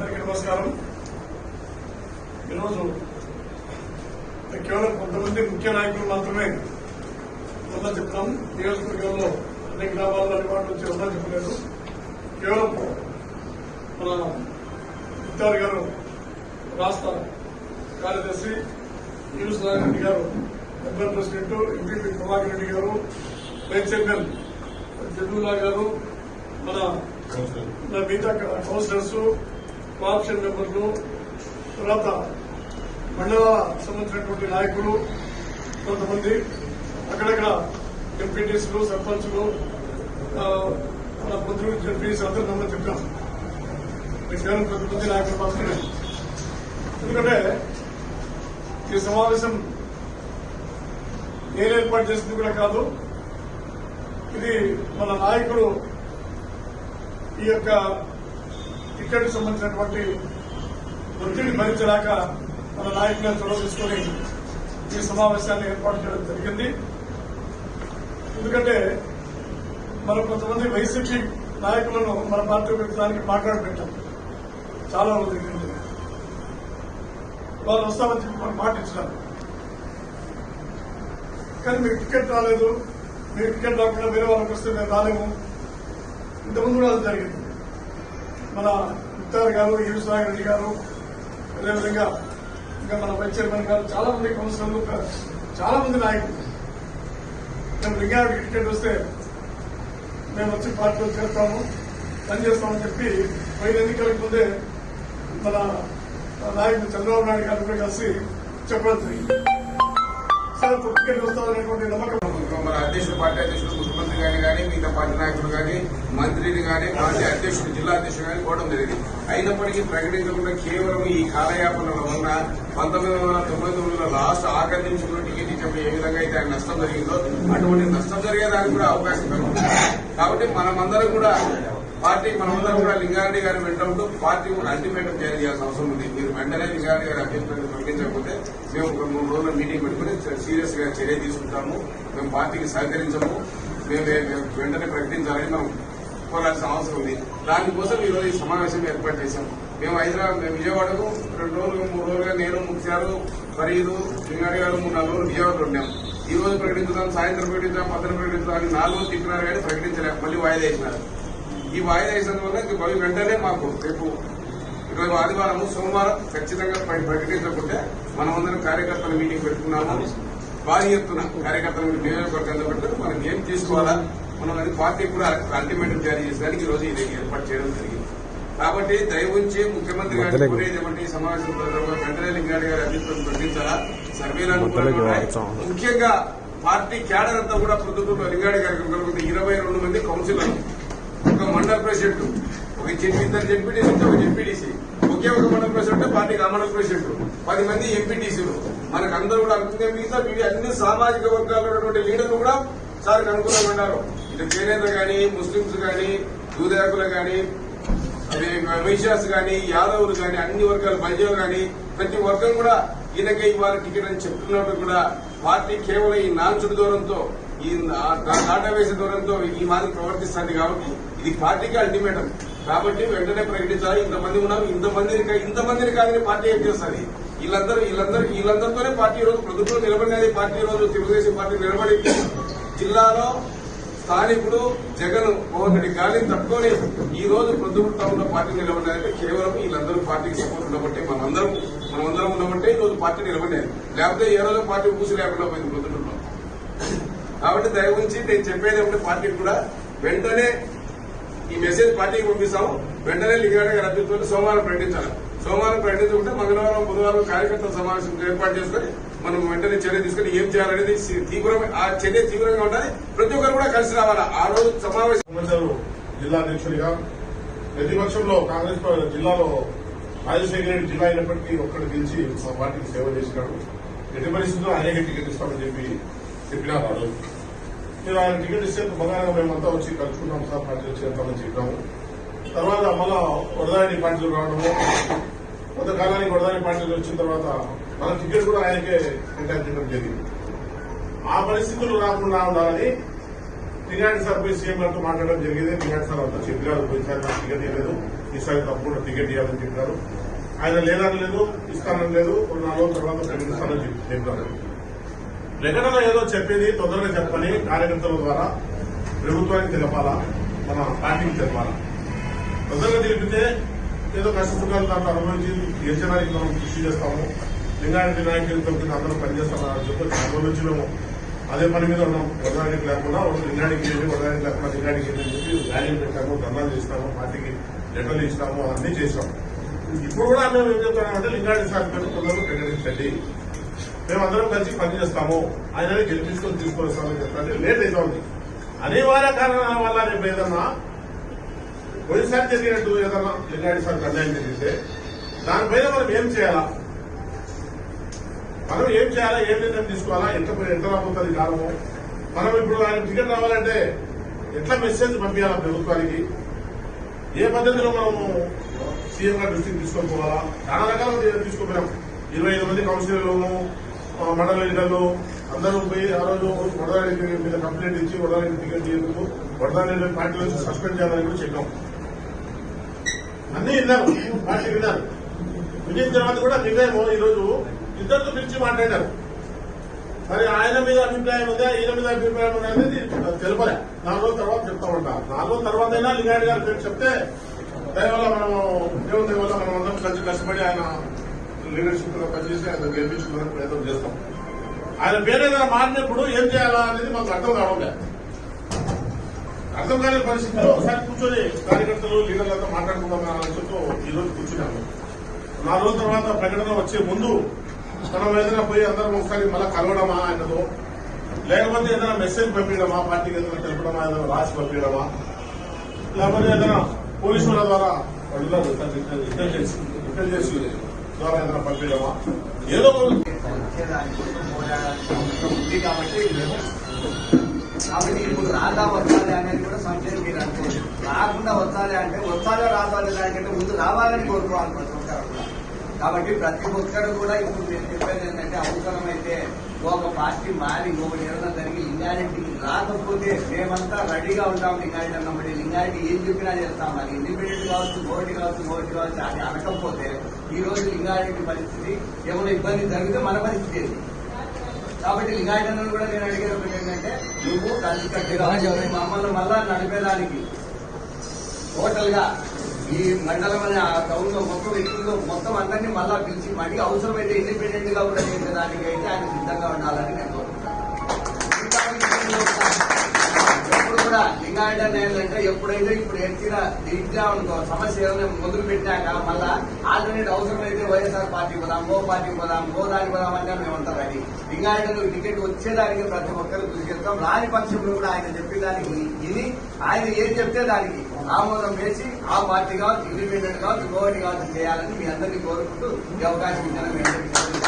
అందరికీ నమస్కారం. ఈరోజు కేవలం కొంతమంది ముఖ్య నాయకులు మాత్రమే ఉందని చెప్తాం నియోజకవర్గంలో అన్ని గ్రామాల్లో అందుబాటులో వచ్చి ఉందని చెప్పలేదు కేవలం మన ముత్తారు గారు రాష్ట్ర కార్యదర్శి use Reddy garu member president MP Prabhakar Reddy garu vice chairman జడ్డుల్లా గారు మన మిగతా కౌన్సిలర్స్ కోఆప్షన్ మెంబర్లు తర్వాత మండల సంబంధించినటువంటి నాయకులు కొంతమంది అక్కడక్కడ ఎంపీటీసీలు సర్పంచులు మన మంత్రులు ఎంపీస్ అందరూ నమ్మని చెప్పాం. మీకు కొంతమంది నాయకులు మాత్రమే. ఎందుకంటే ఈ సమావేశం నేను ఏర్పాటు చేసింది కూడా కాదు. ఇది మన నాయకుడు ఈ యొక్క టికెట్ సంబంధించినటువంటి ఒత్తిడి భరించలేక మన నాయకులను చొరవ ఈ సమావేశాన్ని ఏర్పాటు చేయడం జరిగింది. ఎందుకంటే మనం కొంతమంది వైసీపీ నాయకులను మన పార్టీ పెట్టడానికి మాట్లాడబెట్టాం చాలా రోజులు వాళ్ళు వస్తామని చెప్పి మనం మాట ఇచ్చినారు. కానీ మీకు టికెట్ రాలేదు. మీరు టికెట్ రాకుండా వేరే వాళ్ళకి వస్తే మేము రాలేము. ఇంతకుముందు కూడా అది జరిగింది. మన ముక్తార్ గారు ఈరుసాగర్ రెడ్డి గారు అదేవిధంగా ఇంకా మన వైస్ చైర్మన్ గారు చాలా మంది కౌన్సిలర్లు చాలా మంది నాయకులు. మేము లింగారెడ్డి క్రికెట్ వస్తే మేము వచ్చి పార్టీలో చేస్తాము పనిచేస్తామని చెప్పి పోయిన ఎన్నికలకు ముందే మన నాయకుడు చంద్రబాబు నాయుడు గారు కూడా కలిసి చెప్పడం జరిగింది. సార్ క్రికెట్ వస్తామనేటువంటి నమ్మకం మన అధ్యక్షుడు పార్టీ అధ్యక్షుడు ముఖ్యమంత్రి గారిని కానీ మిగతా పార్టీ నాయకులు కానీ మంత్రిని కానీ పార్టీ అధ్యక్షుడు జిల్లా అధ్యక్షుడు కానీ కోవడం జరిగింది. అయినప్పటికీ ప్రకటించకుండా కేవలం ఈ కాలయాపనల ఉన్న పంతొమ్మిది వందల తొంభై తొమ్మిదిలో లాస్ట్ ఆఖరి నిమిషంలో టికెట్ ఇచ్చినప్పుడు ఏ విధంగా అయితే ఆయన నష్టం జరిగిందో అటువంటి నష్టం జరిగేదానికి కూడా అవకాశం కలుగుతుంది కాబట్టి మనమందరం కూడా పార్టీ మనమందరం కూడా లింగారెడ్డి గారి వెంట ఉంటూ పార్టీ కూడా అల్టిమేటం చేయాల్సిన అవసరం ఉంది. మీరు వెంటనే లింగారెడ్డి గారి అభ్యర్థులను ప్రకటించకపోతే మేము ఒక మూడు రోజుల మీటింగ్ పెట్టుకుని సీరియస్గా చర్య తీసుకుంటాము. మేము పార్టీకి సహకరించము. మేము వెంటనే ప్రకటించాలని మనం కోరాల్సిన అవసరం ఉంది. దానికోసం ఈరోజు రోజు ఈ సమావేశం ఏర్పాటు చేశాము మేము హైదరాబాద్ మేము విజయవాడకు రెండు రోజులు మూడు రోజులుగా నేను ముఖ్యాలు ఫరీదు లింగారెడ్డి గారు మూడు నాలుగు రోజులు విజయవాడలో ఉన్నాం. ఈ రోజు ప్రకటించుదాం సాయంత్రం ప్రకటించాం పత్రం ప్రకటించాం అని నాలుగు రోజులు తిప్పినారు కానీ ప్రకటించలేము మళ్ళీ వాయిదా వేసినారు. ఈ వాయిదా వేసినందువల్ల ఇంక భవి వెంటనే మాకు రేపు ఈరోజు ఆదివారం సోమవారం ఖచ్చితంగా ప్ర- ప్రకటించకుంటే మనమందరం కార్యకర్తల మీటింగ్ పెట్టుకున్నాము. భారీ ఎత్తున కార్యకర్తల నియోజకవర్గంలో పెట్టుకుని మనం ఏం తీసుకోవాలా మనం అది పార్టీ కూడా అల్టిమేటం జారీ చేసేదానికి ఈ రోజు ఇది ఏర్పాటు చేయడం జరిగింది. కాబట్టి దయవుంచి ముఖ్యమంత్రి గారు కోరేది ఏమంటే ఈ సమావేశం వెంటనే లింగారెడ్డి గారి అభిప్రాయం ప్రకటించాలా? సర్వేలు అనుకూలంగా ఉన్నాయి. ముఖ్యంగా పార్టీ క్యాడర్ అంతా కూడా ప్రొద్దుటూరులో లింగారెడ్డి గారికి ఇరవై రెండు మంది కౌన్సిలర్లు. మండల ప్రెసిడెంట్. ఒక జడ్పీ ఇద్దరు జడ్పీటీసీ ఒక జడ్పీటీసీ ఒకే ఒక మండల ప్రెసిడెంట్ పార్టీకి ఆ మండల ప్రెసిడెంట్. పది మంది ఎంపీటీసీలు మనకు అందరూ కూడా అనుకునే మిగతా ఇవి అన్ని సామాజిక వర్గాల్లో ఉన్నటువంటి లీడర్లు కూడా సార్కి అనుకూలంగా ఉన్నారు. ఇటు చేనేత కానీ ముస్లింస్ కానీ దూదాకులు కానీ అదే వైశ్యాస్ కానీ యాదవులు కానీ అన్ని వర్గాలు బలిజలు కానీ ప్రతి వర్గం కూడా ఈయనకే ఇవాళ టికెట్ అని చెప్తున్నప్పుడు కూడా పార్టీ కేవలం ఈ నాంచుడు దూరంతో ఈ దాటవేసే దూరంతో ఈ మాదిరి ప్రవర్తిస్తుంది కాబట్టి ఇది పార్టీకి అల్టిమేటం. కాబట్టి వెంటనే ప్రకటించాలి ఇంతమంది ఉన్నాం ఇంతమందిని ఇంతమందిని కాదని పార్టీ ఏం చేస్తుంది? వీళ్ళందరూ వీళ్ళందరూ వీళ్ళందరితోనే పార్టీ ఈరోజు రోజు ప్రభుత్వం నిలబడినది పార్టీ ఈరోజు రోజు తెలుగుదేశం పార్టీ నిలబడి జిల్లాలో స్థానికుడు జగన్ మోహన్ రెడ్డి గాలిని తట్టుకొని ఈ రోజు ప్రొద్దుకుంటా ఉన్న పార్టీ నిలబడినది కేవలం వీళ్ళందరూ పార్టీకి సపోర్ట్ ఉండబట్టే మనం అందరం ఉన్నామంటే ఈ రోజు పార్టీ నిలబడినది లేకపోతే ఏ రోజు పార్టీ పూసి లేకుండా పోయింది ప్రొద్దుటూరులో కాబట్టి దయ ఉంచి నేను చెప్పేది ఏమంటే? పార్టీకి కూడా వెంటనే ఈ మెసేజ్ పార్టీకి పంపిస్తాము. వెంటనే లింగారెడ్డి గారి అభ్యర్థులు సోమవారం ప్రకటించాలి. సోమవారం ప్రకటించుకుంటే మంగళవారం బుధవారం కార్యకర్తల సమావేశం ఏర్పాటు చేసుకుని మనం వెంటనే చర్య తీసుకుని ఏం చేయాలనేది సి- తీవ్రమైన ఆ చర్య తీవ్రంగా ఉండాలి. ప్రతి ఒక్కరు కూడా కలిసి రావాలి? ఆ రోజు సమావేశం జిల్లా అధ్యక్షుడిగా ప్రతిపక్షంలో కాంగ్రెస్ జిల్లాలో రాజశేఖర రెడ్డి జిల్లా అయినప్పటికీ ఒక్కడు గెలిచి పార్టీకి సేవ చేసినాడు. ఎట్టి పరిస్థితుల్లో ఆయనకి టికెట్ ఇస్తామని చెప్పి చెప్పినారు ఆ రోజు ఆయన టికెట్ ఇస్తే మగానే మేమంతా వచ్చి కలుసుకున్నాం సార్ పార్టీలో చేరుతామని చెప్పాము తర్వాత మళ్ళా వరదారెడ్డి పార్టీలో రావడము. కొంతకాలానికి వరదారెడ్డి పార్టీలో వచ్చిన తర్వాత మన టికెట్ కూడా ఆయనకే కేటాయించడం జరిగింది. ఆ పరిస్థితులు రాకుండా ఉండాలని లింగారెడ్డి సార్ పోయి సీఎం గారితో మాట్లాడడం జరిగింది. లింగారెడ్డి సార్ అంతా చెప్పినారు. పోయినసారి నాకు టికెట్ ఇవ్వలేదు. ఈసారి తప్పకుండా టికెట్ ఇవ్వాలని చెప్పారు ఆయన లేదని లేదు ఇస్తానని లేదు. నాలుగు తర్వాత ప్రకటిస్తానని చెప్పి- చెప్పారు ప్రకటన ఏదో చెప్పేది తొందరగా చెప్పని కార్యకర్తల ద్వారా ప్రభుత్వానికి తెలపాలా? మన పార్టీకి తెలపాలా? తొందరగా తెలిపితే ఏదో కష్టసుఖాలు దాంట్లో అనుభవించి గెలిచడానికి మనం కృషి చేస్తాము. లింగారెడ్డి నాయకులతో అందరూ అందరం పనిచేస్తామని చెప్పి అనుభవించలేము అదే పని మీద ఉన్నాం. ఒకదానికి లేకుండా ఒకటి లింగాడికి వెళ్ళి ఒకదానికి లేకుండా లింగాడికి వెళ్ళి చెప్పి ర్యాలీలు పెట్టాము ధర్నాలు చేస్తాము పార్టీకి లెటర్లు ఇస్తాము అన్నీ చేస్తాం ఇప్పుడు కూడా మేము ఏం చెప్తున్నామంటే లింగాడి సార్ పేరు ప్రకటించండి. మేమందరం కలిసి పనిచేస్తాము ఆయన గెలిపించుకొని తీసుకొని వస్తామని లేట్ అవుతుంది అనివార్య కారణాల వల్ల రేపు ఏదన్నా పోయినసారి జరిగినట్టు ఏదన్నా లింగాడి సార్ అన్యాయం జరిగితే దానిపైన మనం ఏం చేయాలా? మనం ఏం చేయాలా ఏం నిర్ణయం తీసుకోవాలా ఎంత ఎంత రాబోతుంది కాలము? మనం ఇప్పుడు ఆయన టికెట్ రావాలంటే ఎట్లా మెసేజ్ పంపించాలా ప్రభుత్వానికి? ఏ పద్ధతిలో మనము సీఎం గారి దృష్టికి తీసుకొని పోవాలా? చాలా రకాల తీసుకుపోయాం ఇరవై ఐదు మంది కౌన్సిలర్లను మండల లీడర్లు అందరూ పోయి ఆ రోజు వడదారెడ్డి మీద కంప్లైంట్ ఇచ్చి వడదారెడ్డి టికెట్ చేయకు వడదారెడ్డి పార్టీ నుంచి సస్పెండ్ చేయాలని కూడా చెప్పాం. అన్నీ విన్నారు. పార్టీ విన్నారు. వినిన తర్వాత కూడా నిర్ణయం ఈరోజు ఇద్దరు పిలిచి మాట్లాడారు. మరి ఆయన మీద అభిప్రాయం ఉందా? ఈయన మీద అభిప్రాయం ఉందా అనేది తెలపలే. నాలుగు రోజుల తర్వాత చెప్తామంట నాలుగు రోజుల తర్వాత అయినా లింగారెడ్డి గారి పేరు చెప్తే దయవల్ల మనం ఉద్యోగం దేవుని మనం అందరం కలిసి కష్టపడి ఆయన లీడర్షిప్లో పనిచేసి ఆయన గెలిపించుకోవడానికి ప్రయత్నం చేస్తాం. ఆయన పేరు ఏదైనా మారినప్పుడు ఏం చేయాలా అనేది మాకు అర్థం కావట్లేదు అర్థం కాని పరిస్థితిలో ఒకసారి కూర్చొని కార్యకర్తలు లీడర్లతో మాట్లాడుకుందాం అని చెప్తూ ఈ రోజు కూర్చున్నాము. నాలుగు రోజుల తర్వాత ప్రకటన వచ్చే ముందు మనం ఏదైనా పోయి అందరం ఒకసారి మళ్ళీ కలవడమా ఆయనతో లేకపోతే ఏదైనా మెసేజ్ పంపించడమా పార్టీకి ఏదైనా తెలపడమా ఏదైనా రాసి పంపించడమా? లేకపోతే ఏదైనా పోలీసుల ద్వారా వాళ్ళు ఇంటెలిజెన్స్ ఇంటెలిజెన్స్ ద్వారా ఏదైనా పంపించడమా? ఏదో ఉంది కాబట్టి కాబట్టి ఇప్పుడు రాదా వచ్చాలి అనేది కూడా సంశయం మీరు అనుకోవచ్చు. రాకుండా వచ్చాలి అంటే వచ్చాలో రావాలి దానికంటే ముందు రావాలని కోరుకోవాలి ప్రతి ఒక్కరు కూడా కాబట్టి ప్రతి ఒక్కరు కూడా ఇప్పుడు నేను చెప్పేది ఏంటంటే అవసరమైతే ఒక పార్టీ మారి ఇంకొకటి ఏదైనా జరిగి లింగారెడ్డికి రాకపోతే మేమంతా రెడీగా ఉంటాం లింగారెడ్డి అన్నప్పుడు లింగారెడ్డి ఏం చెప్పినా చేస్తాం. అది ఇండిపెండెంట్ కావచ్చు ఓటి కావచ్చు ఓటి కావచ్చు అది అనకపోతే ఈ రోజు లింగారెడ్డి పరిస్థితి ఏమైనా ఇబ్బంది జరిగితే మన పరిస్థితి కాబట్టి లింగాయతను కూడా నేను అడిగేది ఒకటి ఏంటంటే నువ్వు కలిసికట్టుగా ఉండి మమ్మల్ని మళ్ళా నడిపేదానికి టోటల్గా ఈ మండలం అనే ఆ టౌన్లో మొత్తం వ్యక్తులు మొత్తం అందరినీ మళ్ళా పిలిచి మళ్ళీ అవసరమైతే ఇండిపెండెంట్గా కూడా చేసేదానికి అయితే ఆయన సిద్ధంగా ఉండాలని నేను కూడా లింగాయట ఏంటంటే ఎప్పుడైతే ఇప్పుడు ఎత్తిన దిగ్గా అనుకో సమస్య ఏమైనా మొదలు పెట్టాక మళ్ళా ఆల్టర్నేట్ అవసరమైతే వైఎస్ఆర్ పార్టీ పోదాం ఓ పార్టీ పోదాం ఓ దానికి పోదాం అంటే ఉంటారు అది లింగాయటకు టికెట్ వచ్చేదానికి ప్రతి ఒక్కరు కృషి చేస్తాం. రాని పక్షంలో కూడా ఆయన చెప్పేదానికి ఇది ఆయన ఏం చెప్తే దానికి ఆమోదం వేసి ఆ పార్టీ కావచ్చు ఇండిపెండెంట్ కావచ్చు ఇంకోటి కావచ్చు చేయాలని మీ అందరినీ కోరుకుంటూ ఈ అవకాశం ఇచ్చిన